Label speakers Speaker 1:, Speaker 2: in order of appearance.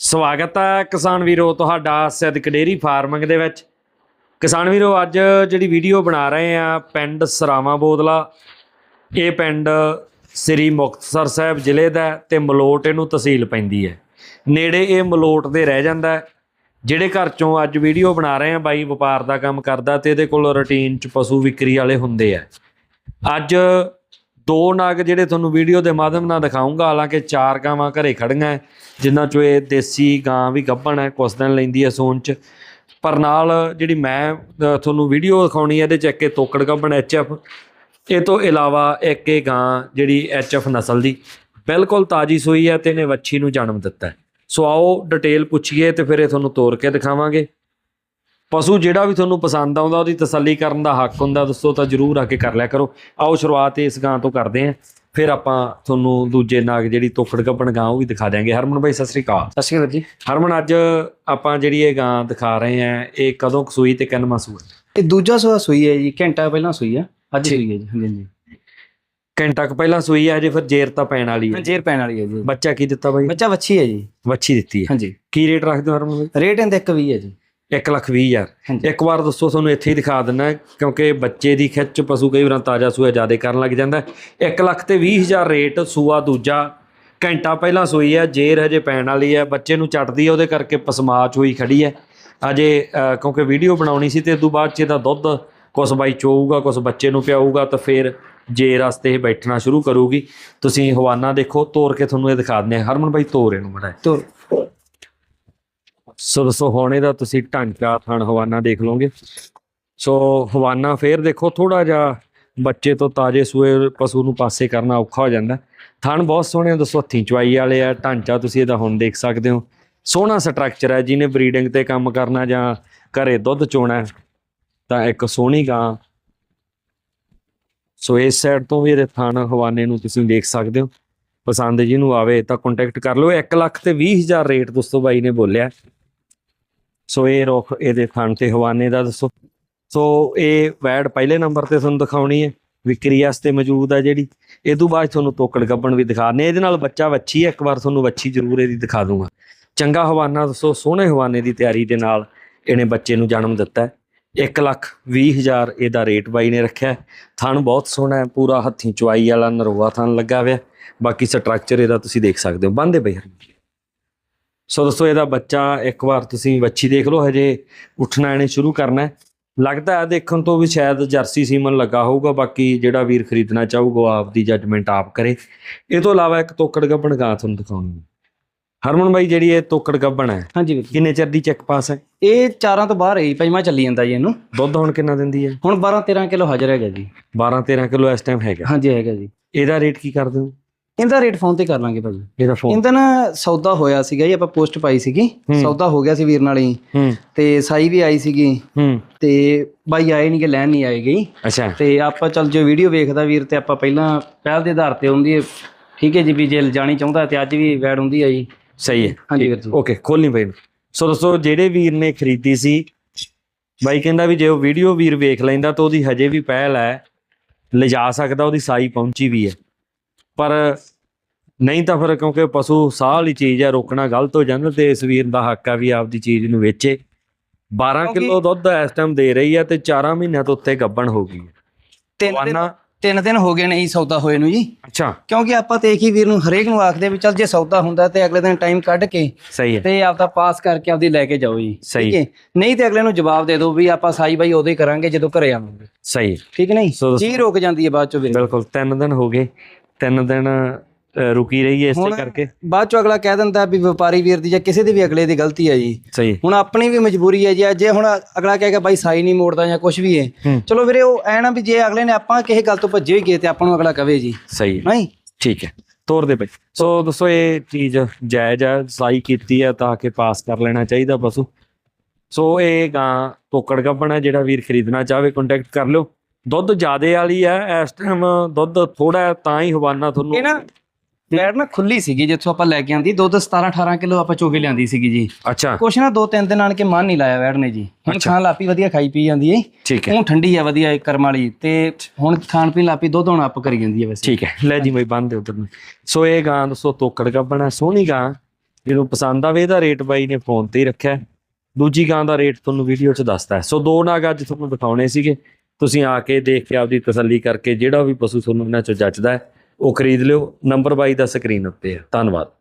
Speaker 1: ਸਵਾਗਤ ਹੈ ਕਿਸਾਨ ਵੀਰੋ ਤੁਹਾਡਾ ਸਿੱਧਕ ਡੇਰੀ ਫਾਰਮਿੰਗ ਦੇ ਵਿੱਚ। ਕਿਸਾਨ ਵੀਰੋ, ਅੱਜ ਜਿਹੜੀ ਵੀਡੀਓ ਬਣਾ ਰਹੇ ਆ ਪਿੰਡ ਸਰਾਵਾਂ ਬੋਦਲਾ, ਇਹ ਪਿੰਡ ਸ੍ਰੀ ਮੁਕਤਸਰ ਸਾਹਿਬ ਜ਼ਿਲ੍ਹੇ ਦਾ ਹੈ ਤੇ ਮਲੋਟ ਇਹਨੂੰ ਤਹਿਸੀਲ ਪੈਂਦੀ ਹੈ। ਨੇੜੇ ਇਹ ਮਲੋਟ ਦੇ ਰਹਿ ਜਾਂਦਾ ਜਿਹੜੇ ਘਰ ਚੋਂ ਅੱਜ ਵੀਡੀਓ ਬਣਾ ਰਹੇ ਆ, ਬਾਈ ਵਪਾਰ ਦਾ ਕੰਮ ਕਰਦਾ ਤੇ ਇਹਦੇ ਕੋਲ ਰੁਟੀਨ ਚ ਪਸ਼ੂ ਵਿਕਰੀ ਵਾਲੇ ਹੁੰਦੇ ਆ। ਅੱਜ ਦੋ ਨਾਗ ਜਿਹੜੇ ਤੁਹਾਨੂੰ ਵੀਡੀਓ ਦੇ ਮਾਧਿਅਮ ਨਾਲ ਦਿਖਾਉਂਗਾ ਹਾਲਾਂਕਿ ਚਾਰ ਗਾਵਾਂ ਘਰੇ ਖੜੀਆਂ ਹੈ, ਜਿਨ੍ਹਾਂ ਚੋਂ ਇਹ ਦੇਸੀ ਗਾਂ ਵੀ ਗੱਭਣ ਹੈ ਕੁਛ ਦਿਨ ਲੈਂਦੀ ਹੈ ਸੂਣ ਚ। ਪਰ ਨਾਲ ਜਿਹੜੀ ਮੈਂ ਤੁਹਾਨੂੰ ਵੀਡੀਓ ਦਿਖਾਉਣੀ ਹੈ ਇਹਦੇ ਚ ਇੱਕ ਇਹ ਤੋਕੜ ਗੱਭਣ ਐਚਐਫ ਇਹ ਤੋਂ ਇਲਾਵਾ ਇੱਕ ਇਹ ਗਾਂ ਜਿਹੜੀ ਐਚਐਫ ਨਸਲ ਦੀ ਬਿਲਕੁਲ ਤਾਜੀ ਸੂਈ ਹੈ ਤੇ ਇਹਨੇ ਵੱਛੀ ਨੂੰ ਜਨਮ ਦਿੱਤਾ ਸੋ ਆਓ ਡਿਟੇਲ ਪੁੱਛੀਏ ਤੇ ਫਿਰ ਇਹ ਤੁਹਾਨੂੰ ਤੋਰ ਕੇ ਦਿਖਾਵਾਂਗੇ। ਪਸ਼ੂ ਜਿਹੜਾ ਵੀ ਤੁਹਾਨੂੰ ਪਸੰਦ ਆਉਂਦਾ ਉਹਦੀ ਤਸੱਲੀ ਕਰਨ ਦਾ ਹੱਕ ਹੁੰਦਾ ਦੋਸਤੋ ਤਾਂ ਜਰੂਰ ਆ ਕੇ ਕਰ ਲਿਆ ਕਰੋ। ਆਓ ਸ਼ੁਰੂਆਤ ਇਸ ਗਾਂ ਤੋਂ ਕਰਦੇ ਆਂ ਫਿਰ ਆਪਾਂ ਤੁਹਾਨੂੰ ਦੂਜੇ ਨਾਗ ਜਿਹੜੀ ਤੋਕੜ ਗੱਪਣ ਗਾਂ ਉਹ ਵੀ ਦਿਖਾ ਦਿਆਂਗੇ। ਹਰਮਨ ਭਾਈ ਸਤਿ ਸ੍ਰੀ ਅਕਾਲ।
Speaker 2: ਸਤਿ ਸ਼੍ਰੀ ਅਕਾਲ ਜੀ।
Speaker 1: ਹਰਮਨ ਅੱਜ ਆਪਾਂ ਜਿਹੜੀ ਇਹ ਗਾਂ ਦਿਖਾ ਰਹੇ ਆਂ ਇਹ ਕਦੋਂ ਸੂਈ ਤੇ ਕਿੰਨਵਾਂ ਸੂਆ
Speaker 2: ਇਹ ਦੂਜਾ ਸੂਆ ਸੂਈ ਹੈ ਜੀ ਘੰਟਾ ਪਹਿਲਾਂ ਸੂਈ ਆ ਅੱਜ ਸੂਈ ਹੈ ਜੀ ਹਾਂਜੀ ਹਾਂਜੀ।
Speaker 1: ਘੰਟਾ ਕੁ ਪਹਿਲਾਂ ਸੂਈ ਹੈ ਜੇ ਫਿਰ ਜੇਰ ਤਾਂ ਪੈਣ ਵਾਲੀ ਹੈ।
Speaker 2: ਜੇਰ ਪੈਣ ਵਾਲੀ ਹੈ ਜੀ।
Speaker 1: ਬੱਚਾ ਕੀ ਦਿੱਤਾ ਬਾਈ?
Speaker 2: ਬੱਚਾ ਵੱਛੀ ਹੈ ਜੀ।
Speaker 1: ਵੱਛੀ ਦਿੱਤੀ ਹੈ।
Speaker 2: ਹਾਂਜੀ।
Speaker 1: ਕੀ ਰੇਟ ਰੱਖਦੇ ਹੋ ਹਰਮਨ
Speaker 2: ਰੇਟ ਇਹਦਾ ਇੱਕ ਵੀ ਹੈ ਜੀ।
Speaker 1: 1 ਲੱਖ ਵੀਹ ਹਜ਼ਾਰ।
Speaker 2: ਹਾਂਜੀ।
Speaker 1: ਇੱਕ ਵਾਰ ਦੱਸੋ ਤੁਹਾਨੂੰ ਇੱਥੇ ਹੀ ਦਿਖਾ ਦਿੰਨਾ ਕਿਉਂਕਿ ਬੱਚੇ ਦੀ ਖਿੱਚ ਪਸ਼ੂ ਕਈ ਵਾਰ ਤਾਜ਼ਾ ਸੂਆ ਜ਼ਿਆਦਾ ਕਰਨ ਲੱਗ ਜਾਂਦਾ 1 ਲੱਖ ਤੇ 20 ਹਜ਼ਾਰ ਰੇਟ ਸੂਆ ਦੂਜਾ ਘੰਟਾ ਪਹਿਲਾਂ ਸੂਈ ਹੈ ਜੇਰ ਹਜੇ ਪੈਣ ਵਾਲੀ ਹੈ ਬੱਚੇ ਨੂੰ ਚੱਟਦੀ ਹੈ ਉਹਦੇ ਕਰਕੇ ਪਸਮਾਚ ਹੋਈ ਖੜੀ ਹੈ। ਅਜੇ ਕਿਉਂਕਿ ਵੀਡੀਓ ਬਣਾਉਣੀ ਸੀ ਤੇ ਤੋਂ ਬਾਅਦ ਚ ਇਹਦਾ ਦੁੱਧ ਕੁਛ ਬਾਈ ਚੋਊਗਾ ਕੁਛ ਬੱਚੇ ਨੂੰ ਪਿਆਊਗਾ ਤਾਂ ਫਿਰ ਜੇਰ ਵਾਸਤੇ ਇਹ ਬੈਠਣਾ ਸ਼ੁਰੂ ਕਰੂਗੀ। ਤੁਸੀਂ ਹਵਾਨਾ ਦੇਖੋ ਤੋੜ ਕੇ ਤੁਹਾਨੂੰ ਇਹ ਦਿਖਾ ਦਿੰਦੇ ਹਾਂ। ਹਰਮਨ ਬਾਈ ਤੋਰ ਇਹਨੂੰ ਬੜਾ
Speaker 2: ਤੋ
Speaker 1: ਸੋ ਦੋਸਤੋ ਹੁਣ ਇਹਦਾ ਤੁਸੀਂ ਢਾਂਚਾ ਥਣ ਹਵਾਨਾ ਦੇਖ ਲਓਗੇ। ਸੋ ਹਵਾਨਾ ਫੇਰ ਦੇਖੋ ਥੋੜਾ ਜਿਹਾ ਬੱਚੇ ਤੋਂ ਤਾਜੇ ਸੂਏ ਪਸ਼ੂ ਨੂੰ ਪਾਸੇ ਕਰਨਾ ਔਖਾ ਹੋ ਜਾਂਦਾ। ਥਣ ਬਹੁਤ ਸੋਹਣੇ ਆ, ਦੱਸੋ ਹੱਥੀਂ ਚਵਾਈ ਵਾਲੇ ਆ ਢਾਂਚਾ ਤੁਸੀਂ ਇਹਦਾ ਹੁਣ ਦੇਖ ਸਕਦੇ ਹੋ। ਸੋਹਣਾ ਸਟਰਕਚਰ ਹੈ ਜਿਹਨੇ ਬਰੀਡਿੰਗ ਤੇ ਕੰਮ ਕਰਨਾ ਜਾਂ ਘਰੇ ਦੁੱਧ ਚੋਣਾ ਤਾਂ ਇੱਕ ਸੋਹਣੀ ਗਾਂ। ਸੋ ਇਸ ਸਾਈਡ ਤੋਂ ਵੀ ਇਹਦੇ ਥਣ ਹਵਾਨੇ ਨੂੰ ਤੁਸੀਂ ਦੇਖ ਸਕਦੇ ਹੋ। ਪਸੰਦ ਜਿਹਨੂੰ ਆਵੇ ਤਾਂ ਕੰਟੈਕਟ ਕਰ ਲਓ। 1 ਲੱਖ ਤੇ 20 ਹਜ਼ਾਰ ਰੇਟ ਦੋਸਤੋ ਬਾਈ ਨੇ ਬੋਲਿਆ। ਸੋ ਇਹ ਰੁੱਖ ਇਹਦੇ ਖਾਣ ਤੇ ਹਵਾਨੇ ਦਾ ਦੱਸੋ। ਸੋ ਇਹ ਵੈਡ ਪਹਿਲੇ ਨੰਬਰ ਤੇ ਤੁਹਾਨੂੰ ਦਿਖਾਉਣੀ ਹੈ, ਵਿਕਰੀ ਵਾਸਤੇ ਮੌਜੂਦ ਆ ਜਿਹੜੀ। ਇਹ ਤੋਂ ਬਾਅਦ ਤੁਹਾਨੂੰ ਤੋਕੜ ਗੱਬਣ ਵੀ ਦਿਖਾਣੇ ਇਹਦੇ ਨਾਲ ਬੱਚਾ ਵੱਛੀ ਹੈ, ਇੱਕ ਵਾਰ ਤੁਹਾਨੂੰ ਵੱਛੀ ਜ਼ਰੂਰ ਇਹਦੀ ਦਿਖਾ ਦੂੰਗਾ। ਚੰਗਾ ਹਵਾਨਾ ਦੱਸੋ, ਸੋਹਣੇ ਹਵਾਨੇ ਦੀ ਤਿਆਰੀ ਦੇ ਨਾਲ ਇਹਨੇ ਬੱਚੇ ਨੂੰ ਜਨਮ ਦਿੱਤਾ ਹੈ। 1 ਲੱਖ 20 ਹਜ਼ਾਰ ਇਹਦਾ ਰੇਟ ਬਾਈ ਨੇ ਰੱਖਿਆ ਹੈ। ਥਣ ਬਹੁਤ ਸੋਹਣਾ ਹੈ, ਪੂਰਾ ਹੱਥੀਂ ਚੁਆਈ ਵਾਲਾ ਨਰੋਆ ਥਣ ਲੱਗਾ ਹੋਇਆ ਬਾਕੀ ਸਟਰਕਚਰ ਇਹਦਾ ਤੁਸੀਂ ਦੇਖ ਸਕਦੇ ਹੋ। ਬੰਦੇ ਬਈ ਸੋ ਦੋਸਤੋ ਇਹਦਾ ਬੱਚਾ ਇੱਕ ਵਾਰ ਤੁਸੀਂ ਵੱਛੀ ਦੇਖ ਲਓ ਹਜੇ ਉੱਠਣਾ ਇਹਨੇ ਸ਼ੁਰੂ ਕਰਨਾ ਹੈ। ਲੱਗਦਾ ਹੈ ਦੇਖਣ ਤੋਂ ਵੀ ਸ਼ਾਇਦ ਜਰਸੀ ਸੀਮਨ ਲੱਗਾ ਹੋਊਗਾ ਬਾਕੀ ਜਿਹੜਾ ਵੀਰ ਖਰੀਦਣਾ ਚਾਹੂਗਾ ਆਪ ਦੀ ਜੱਜਮੈਂਟ ਆਪ ਕਰੇ। ਇਹ ਤੋਂ ਇਲਾਵਾ ਇੱਕ ਤੋਕੜ ਗੱਬਣ ਗਾਂ ਤੁਹਾਨੂੰ ਦਿਖਾਉਣੀ ਹਰਮਨ ਬਾਈ ਜਿਹੜੀ ਇਹ ਤੋਕੜ ਗੱਬਣ ਹੈ
Speaker 2: ਹਾਂਜੀ ਵੀਰ ਜੀ।
Speaker 1: ਕਿੰਨੇ ਚਿਰ ਦੀ ਚੈੱਕ ਪਾਸ ਹੈ?
Speaker 2: ਇਹ ਚਾਰਾਂ ਤੋਂ ਬਾਹਰ ਹੈ ਜੀ ਪੰਜਵਾਂ ਚੱਲੀ ਜਾਂਦਾ ਜੀ ਇਹਨੂੰ।
Speaker 1: ਦੁੱਧ ਹੁਣ ਕਿੰਨਾ ਦਿੰਦੀ ਹੈ?
Speaker 2: ਹੁਣ 12 13 ਕਿਲੋ ਹਾਜ਼ਰ ਹੈਗਾ ਜੀ।
Speaker 1: 12 13 ਕਿਲੋ ਇਸ ਟਾਈਮ ਹੈਗਾ।
Speaker 2: ਹਾਂਜੀ ਹੈਗਾ ਜੀ।
Speaker 1: ਇਹਦਾ ਰੇਟ ਕੀ ਕਰਦੇ ਹੋ?
Speaker 2: ਇਹਦਾ ਰੇਟ ਫੋਨ ਤੇ ਕਰ ਲਾਂਗੇ ਭਾਜੀ।
Speaker 1: ਇਹਦਾ ਫੋਨ
Speaker 2: ਇਹਦਾ ਨਾ ਸੌਦਾ ਹੋਇਆ ਸੀਗਾ ਜੀ ਆਪਾਂ ਪੋਸਟ ਪਾਈ ਸੀਗੀ। ਸੌਦਾ ਹੋ ਗਿਆ ਸੀ ਵੀਰ ਨਾਲ ਹੀ। ਤੇ ਸਾਈ ਵੀ ਆਈ ਸੀਗੀ। ਤੇ ਬਾਈ ਆਏ ਨਹੀਂ ਕਿ ਲੈਣ ਨਹੀਂ ਆਏ ਗਈ
Speaker 1: ਅੱਛਾ।
Speaker 2: ਤੇ ਆਪਾਂ ਚੱਲ ਜੋ ਵੀਡੀਓ ਵੇਖਦਾ ਵੀਰ ਤੇ ਆਪਾਂ ਪਹਿਲਾਂ ਪਹਿਲ ਦੇ ਆਧਾਰ ਤੇ ਹੁੰਦੀ ਹੈ ਠੀਕ ਹੈ ਜੀ ਵੀ ਜੇ ਜਾਣੀ ਚਾਹੁੰਦਾ ਤੇ ਅੱਜ ਵੀ ਵੈਡ ਹੁੰਦੀ ਹੈ ਜੀ।
Speaker 1: ਸਹੀ ਹੈ
Speaker 2: ਹਾਂਜੀ ਵੀਰ ਜੀ।
Speaker 1: ਓਕੇ ਖੋਲਣੀ ਪਈ ਸੋ ਦੋਸਤੋ ਜਿਹੜੇ ਵੀਰ ਨੇ ਖਰੀਦੀ ਸੀ ਬਾਈ ਕਹਿੰਦਾ ਵੀ ਜੇ ਉਹ ਵੀਡੀਓ ਵੀਰ ਵੇਖ ਲੈਂਦਾ ਤਾਂ ਉਹਦੀ ਹਜੇ ਵੀ ਪਹਿਲ ਹੈ। ਲਿਜਾ ਸਕਦਾ ਉਹਦੀ ਸਾਈ ਪਹੁੰਚੀ ਵੀ ਹੈ। ਪਰ ਨਹੀਂ ਤਾਂ ਫਿਰ ਕਿਉਂਕਿ ਪਸ਼ੂ ਸਾਹ ਵਾਲੀ ਚੀਜ਼ ਹੈ ਰੋਕਣਾ ਗਲਤ ਹੋ ਜਾਂਦਾ ਤੇ ਇਸ ਵੀਰ ਦਾ ਹੱਕ ਆ ਵੀ ਆਪਦੀ ਚੀਜ਼ ਨੂੰ ਵੇਚੇ। 12
Speaker 2: ਕਿਉਂਕਿ-
Speaker 1: ਕਿਲੋ ਦੁੱਧ ਇਸ ਟਾਈਮ ਦੇ ਰਹੀ ਹੈ ਤੇ 4 ਮਹੀਨਿਆਂ ਤੋਂ ਉੱਤੇ ਗੱਬਣ ਹੋ ਗਈ
Speaker 2: ਤਿੰਨ ਦਿਨ
Speaker 1: ਵਾਨਾ
Speaker 2: ਤਿੰਨ ਦਿਨ ਹੋ ਗਏ ਨੇ ਜੀ ਸੌਦਾ ਹੋਏ ਨੂੰ ਜੀ।
Speaker 1: ਅੱਛਾ।
Speaker 2: ਕਿਉਂਕਿ ਆਪਾਂ ਤੇ ਇੱਕ ਹੀ ਵੀਰ ਨੂੰ ਹਰੇਕ ਨੂੰ ਆਖਦੇ ਵੀ ਚੱਲ ਜੇ ਸੌਦਾ ਹੁੰਦਾ ਤੇ ਅਗਲੇ ਦਿਨ ਟਾਈਮ ਕੱਢ ਕੇ
Speaker 1: ਸਹੀ ਹੈ।
Speaker 2: ਤੇ ਆਪਦਾ ਪਾਸ ਕਰਕੇ ਆਪਦੀ ਲੈ ਕੇ ਜਾਓ ਜੀ।
Speaker 1: ਸਹੀ।
Speaker 2: ਠੀਕ ਹੈ। ਨਹੀਂ ਤੇ ਅਗਲੇ ਨੂੰ ਜਵਾਬ ਦੇ ਦਿਓ ਵੀ ਆਪਾਂ ਸਾਈ ਬਾਈ ਉਦੋਂ ਹੀ ਕਰਾਂਗੇ ਜਦੋਂ ਘਰੇ ਆਵਾਂਗੇ।
Speaker 1: ਸਹੀ ਹੈ।
Speaker 2: ਠੀਕ ਨਹੀਂ?
Speaker 1: ਸੋ
Speaker 2: ਜੀ ਰੁਕ ਜਾਂਦੀ ਹੈ ਬਾਅਦ ਚੋਂ ਵੀਰ।
Speaker 1: ਬਿਲਕੁਲ 3 ਦਿਨ ਹੋ ਗਏ। 3 ਦਿਨ ਰੁਕੀ ਰਹੀ ਹੈ ਇਸੇ ਕਰਕੇ।
Speaker 2: ਬਾਅਦ ਚੋਂ ਅਗਲਾ ਕਹਿ ਦਿੰਦਾ ਵੀ ਵਪਾਰੀ ਵੀਰ ਦੀ ਜਾਂ ਕਿਸੇ ਦੀ ਵੀ ਅਗਲੇ ਦੀ ਗਲਤੀ ਹੈ ਜੀ। ਹੁਣ ਆਪਣੀ ਵੀ ਮਜਬੂਰੀ ਹੈ ਜੀ ਜੇ ਹੁਣ ਅਗਲਾ ਕਹੇਗਾ ਬਾਈ ਸਾਈ ਨਹੀਂ ਮੋੜਦਾ ਜਾਂ ਕੁਝ ਵੀ ਹੈ। ਚਲੋ ਵੀਰੇ ਉਹ ਐ ਨਾ ਵੀ ਜੇ ਅਗਲੇ ਨੇ ਆਪਾਂ ਕਿਸੇ ਗੱਲ ਤੋਂ ਭੱਜੇ ਵੀ ਗਏ ਤੇ ਆਪਾਂ ਨੂੰ ਅਗਲਾ ਕਵੇ ਜੀ।
Speaker 1: ਸਹੀ
Speaker 2: ਨਹੀਂ?
Speaker 1: ਠੀਕ ਹੈ। ਤੋਰ ਦੇ ਬਈ। ਸੋ ਦੋਸਤੋ ਇਹ ਚੀਜ਼ ਜਾਇਜ਼ ਹੈ ਸਾਈ ਕੀਤੀ ਹੈ ਤਾਂ ਕਿ ਪਾਸ ਕਰ ਲੈਣਾ ਚਾਹੀਦਾ ਪਸ਼ੂ। ਸੋ ਇਹ ਗਾਂ ਤੋਕੜ ਗੱਬਣ ਜਿਹੜਾ ਵੀਰ ਖਰੀਦਣਾ ਚਾਹਵੇ ਕੰਟੈਕਟ ਕਰ ਲਿਓ। ਦੁੱਧ ਜ਼ਿਆਦੇ ਵਾਲੀ ਹੈ ਇਸ ਟਾਈਮ ਦੁੱਧ ਥੋੜਾ ਤਾਂ ਹੀ ਹਵਾਨਾ
Speaker 2: ਇਹ
Speaker 1: ਤੁਹਾਨੂੰ
Speaker 2: ਨਾ ਵੈੜ ਨਾ ਖੁੱਲੀ ਸੀਗੀ ਜਿੱਥੋਂ ਆਪਾਂ ਲੈ ਕੇ ਆਂਦੀ ਦੁੱਧ 17 18 ਕਿਲੋ ਆਪਾਂ ਚੋਗੇ ਲਿਆਂਦੀ ਸੀਗੀ ਜੀ।
Speaker 1: ਅੱਛਾ।
Speaker 2: ਕੁਛ ਨਾ ਦੋ ਤਿੰਨ ਦਿਨ ਆਣ ਕੇ ਮਨ ਨਹੀਂ ਲਾਇਆ ਵੈੜ ਨੇ ਜੀ। ਹੁਣ। ਖਾਣ ਲਾਪੀ ਵਧੀਆ ਖਾਈ ਪੀ ਜਾਂਦੀ ਏ
Speaker 1: ਠੀਕ ਹੈ।
Speaker 2: ਹੁਣ ਠੰਡੀ ਆ ਵਧੀਆ ਕਰਮ ਵਾਲੀ। ਤੇ ਹੁਣ ਖਾਣ ਪੀਣ ਲਾਪੀ ਦੁੱਧ ਹੁਣ ਅੱਪ ਕਰੀ ਜਾਂਦੀ ਹੈ ਵੈਸੇ।
Speaker 1: ਠੀਕ ਹੈ। ਲੈ ਜੀ ਬਈ ਬੰਦ ਦੇ ਉਧਰ ਨੂੰ। ਸੋ ਇਹ ਗਾਂ ਦੋਸਤੋ ਤੋਕੜ ਗੱਬਣ ਸੋਹਣੀ ਗਾਂ। ਜਦੋਂ ਪਸੰਦ ਆਵੇ ਇਹਦਾ ਰੇਟ ਬਾਈ ਨੇ ਫੋਨ ਤੇ ਹੀ ਰੱਖਿਆ। ਦੂਜੀ ਗਾਂ ਦਾ ਰੇਟ ਤੁਹਾਨੂੰ ਵੀਡੀਓ 'ਚ ਦੱਸਦਾ। ਸੋ ਦੋ ਨਾਗ ਅੱਜ ਤੁਹਾਨੂੰ ਦਿਖਾਉਣੇ ਸੀਗੇ। ਤੁਸੀਂ ਆ ਕੇ ਦੇਖ ਕੇ ਆਪਦੀ ਤਸੱਲੀ ਕਰਕੇ ਜਿਹੜਾ ਵੀ ਪਸ਼ੂ ਤੁਹਾਨੂੰ ਇਹਨਾਂ 'ਚੋਂ ਜੱਚਦਾ ਹੈ, ਉਹ ਖਰੀਦ ਲਿਓ। ਨੰਬਰ ਬਾਈ ਦਾ ਸਕਰੀਨ ਉੱਤੇ ਹੈ। ਧੰਨਵਾਦ।